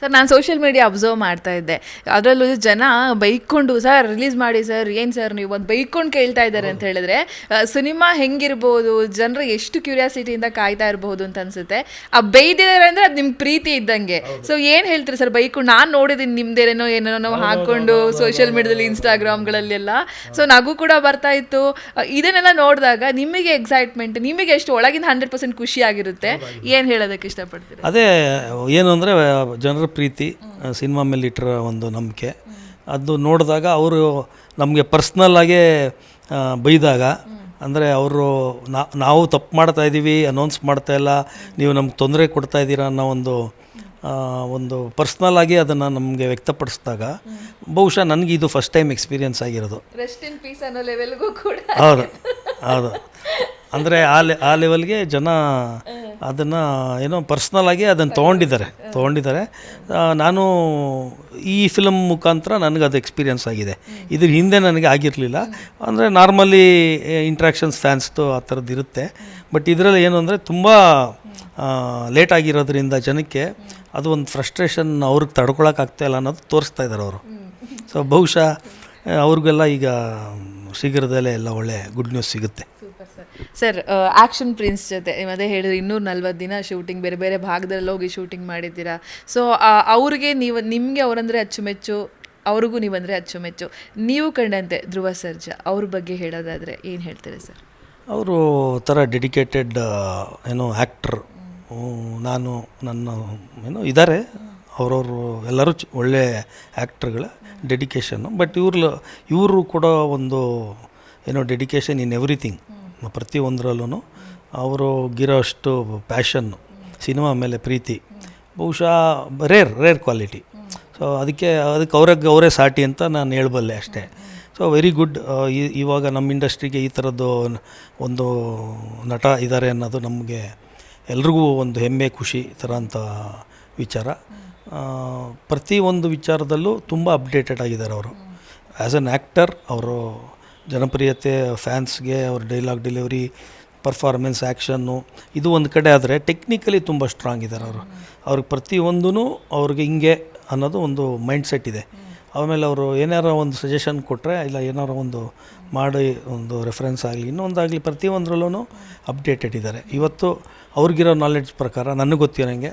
Sir ನಾನು social media observe ಮಾಡ್ತಾ ಇದ್ದೆ. ಅದರಲ್ಲೂ ಜನ ಬೈಕೊಂಡು ಸರ್ ರಿಲೀಸ್ ಮಾಡಿ ಸರ್ ಏನು ಸರ್ ನೀವು? ಒಂದು ಬೈಕೊಂಡು ಕೇಳ್ತಾ ಇದ್ದಾರೆ ಅಂತ ಹೇಳಿದ್ರೆ ಸಿನಿಮಾ ಹೆಂಗಿರ್ಬೋದು ಜನರು ಎಷ್ಟು ಕ್ಯೂರಿಯಾಸಿಟಿಯಿಂದ ಕಾಯ್ತಾ ಇರಬಹುದು ಅಂತ ಅನ್ಸುತ್ತೆ. ಆ ಬೈದಿದ್ದಾರೆ ಅಂದ್ರೆ ಅದು ನಿಮ್ಗೆ ಪ್ರೀತಿ ಇದ್ದಂಗೆ. ಸೊ ಏನು ಹೇಳ್ತೀರಿ ಸರ್ ಬೈಕೊಂಡು ನಾನು ನೋಡಿದ್ದೀನಿ ನಿಮ್ದೇನೇನೋ ಏನೇನೋ ನಾವು ಹಾಕೊಂಡು ಸೋಷಿಯಲ್ ಮೀಡಿಯಾದಲ್ಲಿ ಇನ್ಸ್ಟಾಗ್ರಾಮ್ಗಳಲ್ಲೆಲ್ಲ ಸೊ ನಗು ಕೂಡ ಬರ್ತಾ ಇತ್ತು. ಇದನ್ನೆಲ್ಲ ನೋಡಿದಾಗ ನಿಮಗೆ ಎಕ್ಸೈಟ್ಮೆಂಟ್ ನಿಮಗೆ ಎಷ್ಟು ಒಳಗಿಂದ ಹಂಡ್ರೆಡ್ ಪರ್ಸೆಂಟ್ ಖುಷಿ ಆಗಿರುತ್ತೆ? ಏನು ಹೇಳೋದಕ್ಕೆ ಇಷ್ಟಪಡ್ತೀರಿ? ಅದೇ ಏನು ಅಂದರೆ ಜನರ ಪ್ರೀತಿ ಸಿನಿಮಾ ಮೇಲೆ ಇಟ್ಟಿರೋ ಒಂದು ನಂಬಿಕೆ. ಅದು ನೋಡಿದಾಗ ಅವರು ನಮಗೆ ಪರ್ಸ್ನಲ್ಲಾಗೇ ಬೈದಾಗ ಅಂದರೆ ಅವರು ನಾವು ತಪ್ಪು ಮಾಡ್ತಾ ಇದ್ದೀವಿ ಅನೌನ್ಸ್ ಮಾಡ್ತಾ ಇಲ್ಲ ನೀವು ನಮ್ಗೆ ತೊಂದರೆ ಕೊಡ್ತಾ ಇದ್ದೀರಾ ಅನ್ನೋ ಒಂದು ಒಂದು ಪರ್ಸ್ನಲ್ ಆಗಿ ಅದನ್ನು ನಮಗೆ ವ್ಯಕ್ತಪಡಿಸಿದಾಗ ಬಹುಶಃ ನನಗೆ ಇದು ಫಸ್ಟ್ ಟೈಮ್ ಎಕ್ಸ್ಪೀರಿಯನ್ಸ್ ಆಗಿರೋದು. ರೆಸ್ಟ್ ಇನ್ ಪೀಸ್ ಅನ್ನೋ ಲೆವೆಲ್ಗೂ ಕೂಡ. ಹೌದು ಹೌದು. ಅಂದರೆ ಆ ಲೆ ಆ ಲೆವೆಲ್ಗೆ ಜನ ಅದನ್ನು ಏನೋ ಪರ್ಸ್ನಲ್ಲಾಗಿ ಅದನ್ನು ತೊಗೊಂಡಿದ್ದಾರೆ ತೊಗೊಂಡಿದ್ದಾರೆ. ನಾನು ಈ ಫಿಲಮ್ ಮುಖಾಂತರ ನನಗೆ ಅದು ಎಕ್ಸ್ಪೀರಿಯನ್ಸ್ ಆಗಿದೆ. ಇದ್ರ ಹಿಂದೆ ನನಗೆ ಆಗಿರಲಿಲ್ಲ. ಅಂದರೆ ನಾರ್ಮಲಿ ಇಂಟ್ರ್ಯಾಕ್ಷನ್ಸ್ ಫ್ಯಾನ್ಸ್ದು ಆ ಥರದ್ದು ಇರುತ್ತೆ. ಬಟ್ ಇದರಲ್ಲಿ ಏನು ಅಂದರೆ ತುಂಬ ಲೇಟ್ ಆಗಿರೋದ್ರಿಂದ ಜನಕ್ಕೆ ಅದು ಒಂದು ಫ್ರಸ್ಟ್ರೇಷನ್ ಅವ್ರಿಗೆ ತಡ್ಕೊಳಕ್ಕಾಗ್ತಾ ಇಲ್ಲ ಅನ್ನೋದು ತೋರಿಸ್ತಾ ಇದ್ದಾರೆ ಅವರು. ಸೊ ಬಹುಶಃ, ಅವ್ರಿಗೆಲ್ಲ ಈಗ ಶೀಘ್ರದಲ್ಲೇ ಎಲ್ಲ ಒಳ್ಳೆ ಗುಡ್ ನ್ಯೂಸ್ ಸಿಗುತ್ತೆ. ಸರ್ ಆ್ಯಕ್ಷನ್ ಪ್ರಿನ್ಸ್ ಜೊತೆ ಅದೇ ಹೇಳಿದ್ರೆ ಇನ್ನೂರು ನಲ್ವತ್ತು ದಿನ ಶೂಟಿಂಗ್, ಬೇರೆ ಬೇರೆ ಭಾಗದಲ್ಲಿ ಹೋಗಿ ಶೂಟಿಂಗ್ ಮಾಡಿದ್ದೀರಾ? ಸೊ ಅವ್ರಿಗೆ ನೀವು, ನಿಮಗೆ ಅವರಂದರೆ ಅಚ್ಚುಮೆಚ್ಚು, ಅವ್ರಿಗೂ ನೀವಂದರೆ ಅಚ್ಚುಮೆಚ್ಚು. ನೀವು ಕಂಡಂತೆ ಧ್ರುವ ಸರ್ಜ, ಅವ್ರ ಬಗ್ಗೆ ಹೇಳೋದಾದರೆ ಏನು ಹೇಳ್ತೀರಿ ಸರ್? ಅವರು ಥರ ಡೆಡಿಕೇಟೆಡ್ ಏನೋ ಆ್ಯಕ್ಟ್ರ್ ನಾನು, ನನ್ನ, ಏನು ಇದ್ದಾರೆ ಅವರವರು ಎಲ್ಲರೂ ಚ- ಒಳ್ಳೆ ಆ್ಯಕ್ಟ್ರ್ಗಳ ಡೆಡಿಕೇಶನ್ನು ಬಟ್ ಇವ್ರ ಇವರು ಕೂಡ ಒಂದು, ಏನೋ ಡೆಡಿಕೇಶನ್ ಇನ್ ಎವ್ರಿಥಿಂಗ್. ಪ್ರತಿಯೊಂದರಲ್ಲೂ ಅವರು ಗಿರೋ ಅಷ್ಟು ಪ್ಯಾಷನ್ನು, ಸಿನಿಮಾ ಮೇಲೆ ಪ್ರೀತಿ, ಬಹುಶಃ ರೇರ್ ರೇರ್ ಕ್ವಾಲಿಟಿ. ಸೊ ಅದಕ್ಕೆ ಅದಕ್ಕೆ ಅವ್ರಿಗೆ ಅವರೇ ಸಾಟಿ ಅಂತ ನಾನು ಹೇಳಬಲ್ಲೆ ಅಷ್ಟೇ. ಸೊ ವೆರಿ ಗುಡ್ ಇವಾಗ ನಮ್ಮ ಇಂಡಸ್ಟ್ರಿಗೆ ಈ ಥರದ್ದು ಒಂದು ನಟ ಇದ್ದಾರೆ ಅನ್ನೋದು ನಮಗೆ ಎಲ್ರಿಗೂ ಒಂದು ಹೆಮ್ಮೆ, ಖುಷಿ ಥರ ಅಂತ ವಿಚಾರ. ಪ್ರತಿಯೊಂದು ವಿಚಾರದಲ್ಲೂ ತುಂಬ ಅಪ್ಡೇಟೆಡ್ ಆಗಿದ್ದಾರೆ ಅವರು. ಆ್ಯಸ್ ಅನ್ ಆ್ಯಕ್ಟರ್, ಅವರು ಜನಪ್ರಿಯತೆ, ಫ್ಯಾನ್ಸ್ಗೆ ಅವ್ರ ಡೈಲಾಗ್ ಡೆಲಿವರಿ ಪರ್ಫಾರ್ಮೆನ್ಸ್ ಆ್ಯಕ್ಷನ್ನು ಇದು ಒಂದು ಕಡೆ ಆದರೆ ಟೆಕ್ನಿಕಲಿ ತುಂಬ ಸ್ಟ್ರಾಂಗ್ ಇದ್ದಾರೆ ಅವರು. ಅವ್ರಿಗೆ ಪ್ರತಿಯೊಂದೂ ಅವ್ರಿಗೆ ಹಿಂಗೆ ಅನ್ನೋದು ಒಂದು ಮೈಂಡ್ ಸೆಟ್ ಇದೆ. ಆಮೇಲೆ ಅವರು ಏನಾರ ಒಂದು ಸಜೆಷನ್ ಕೊಟ್ಟರೆ ಇಲ್ಲ ಏನಾರ ಒಂದು ಮಾಡಿ ಒಂದು ರೆಫರೆನ್ಸ್ ಆಗಲಿ, ಇನ್ನೊಂದಾಗಲಿ ಪ್ರತಿಯೊಂದರಲ್ಲೂ ಅಪ್ಡೇಟೆಡ್ ಇದ್ದಾರೆ ಇವತ್ತು ಅವ್ರಿಗಿರೋ ನಾಲೆಡ್ಜ್ ಪ್ರಕಾರ, ನನಗೆ ಗೊತ್ತಿರೋಂಗೆ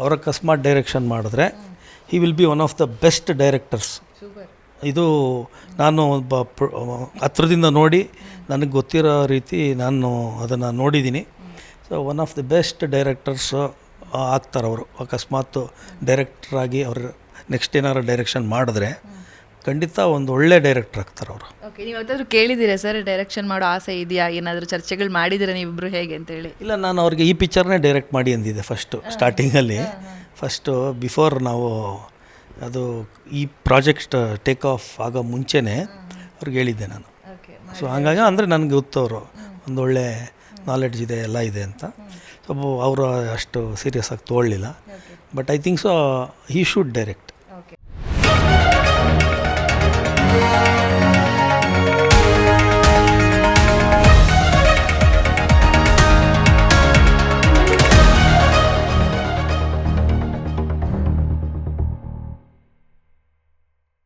ಅವರ ಅಕಸ್ಮಾತ್ ಡೈರೆಕ್ಷನ್ ಮಾಡಿದ್ರೆ he will be one of the best directors ಇದು ನಾನು ಒಬ್ಬ ಪ್ರ- ಹತ್ರದಿಂದ ನೋಡಿ ನನಗೆ ಗೊತ್ತಿರೋ ರೀತಿ ನಾನು ಅದನ್ನು ನೋಡಿದ್ದೀನಿ. So one of the best directors ಆಗ್ತಾರೆ ಅವರು. ಅಕಸ್ಮಾತ್ ಡೈರೆಕ್ಟ್ರಾಗಿ ಅವರು ನೆಕ್ಸ್ಟ್ ಏನಾರು ಡೈರೆಕ್ಷನ್ ಮಾಡಿದ್ರೆ ಖಂಡಿತ ಒಂದು ಒಳ್ಳೆ ಡೈರೆಕ್ಟರ್ ಆಗ್ತಾರೆ ಅವರು. ಓಕೆ ನೀವು ಯಾವತ್ತಾದ್ರೂ ಕೇಳಿದ್ದೀರಾ ಸರ್? ಡೈರೆಕ್ಷನ್ ಮಾಡೋ ಆಸೆ ಇದೆಯಾ? ಏನಾದರೂ ಚರ್ಚೆಗಳು ಮಾಡಿದ್ದೀರಾ ನೀವಿಬ್ಬರು ಹೇಗೆ ಅಂತೇಳಿ ಇಲ್ಲ ನಾನು ಅವ್ರಿಗೆ ಈ ಪಿಕ್ಚರ್ನೇ ಡೈರೆಕ್ಟ್ ಮಾಡಿ ಅಂದಿದ್ದೆ ಫಸ್ಟು ಸ್ಟಾರ್ಟಿಂಗಲ್ಲಿ ಫಸ್ಟು ಬಿಫೋರ್ ನಾವು ಅದು ಈ ಪ್ರಾಜೆಕ್ಟ್ ಟೇಕ್ ಆಫ್ ಆಗೋ ಮುಂಚೆನೇ ಅವ್ರಿಗೆ ಹೇಳಿದ್ದೆ ನಾನು. ಸೊ ಹಂಗಾಗಿ ಅಂದರೆ ನನಗೆ ಗೊತ್ತವರು ಒಂದೊಳ್ಳೆ ಒಂದು ಒಳ್ಳೆ ನಾಲೆಡ್ಜ್ ಇದೆ ಎಲ್ಲ ಇದೆ ಅಂತ. ಸೊ ಅವರು ಅಷ್ಟು ಸೀರಿಯಸ್ ಆಗಿ ತೊಗೊಳ್ಳಿಲ್ಲ but I think so he should direct